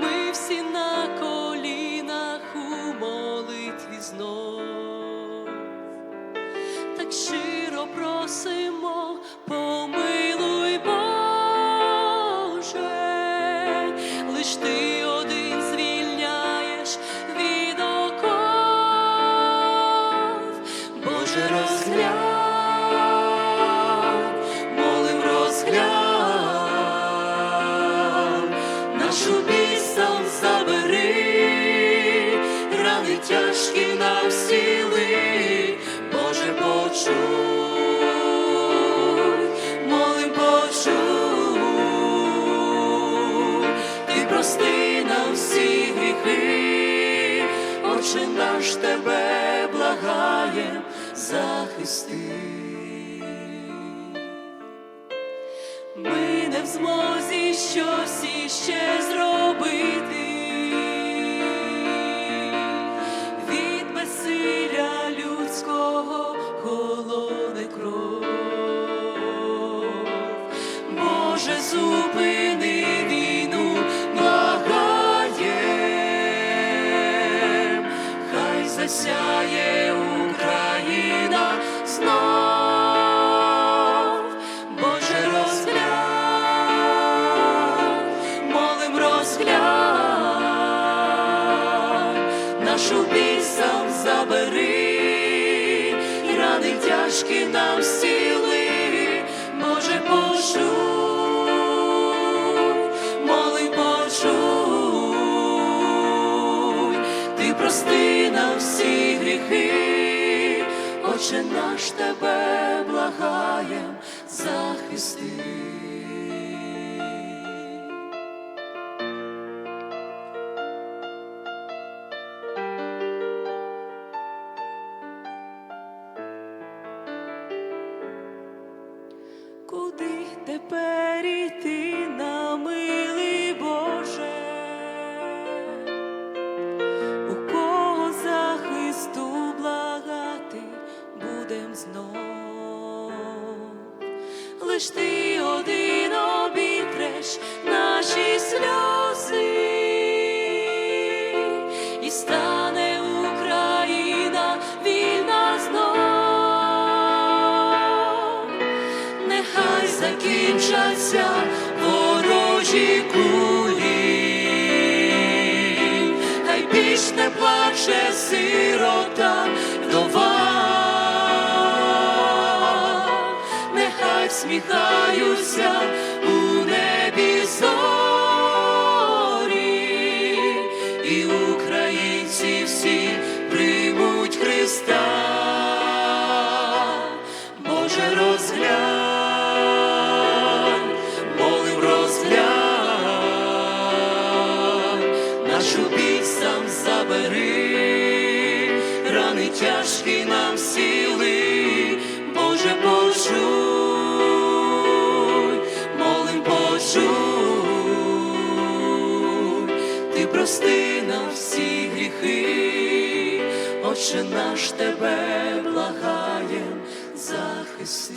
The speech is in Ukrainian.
Ми всі на колінах у молитві знов. Так щиро просимо, помилуй тяжкі нам сіли, Боже, почуй, молим почуй, ти прости нам всі гріхи, Отче наш тебе благаєм захисти. Ми не в змозі щось іще кров. Боже, зупини війну, благаєм, хай засяє Україна знов. Боже, розглянь, молим розглянь, нашу бісом забери, тяжкі нам сіли, Боже, почуй, молим почуй, ти прости нам всі гріхи, Отче наш тебе благаєм захисти. Куди тепер іти на милий Боже? У кого захисту благати будем знов? Лиш ти закінчаться ворожі кулі, хай більш не плаче сирота вдова, нехай всміхаються забери, рани тяжкі нам сіли, Боже, почуй, молим почуй, ти прости нам всі гріхи, Отче наш тебе благаєм захисти.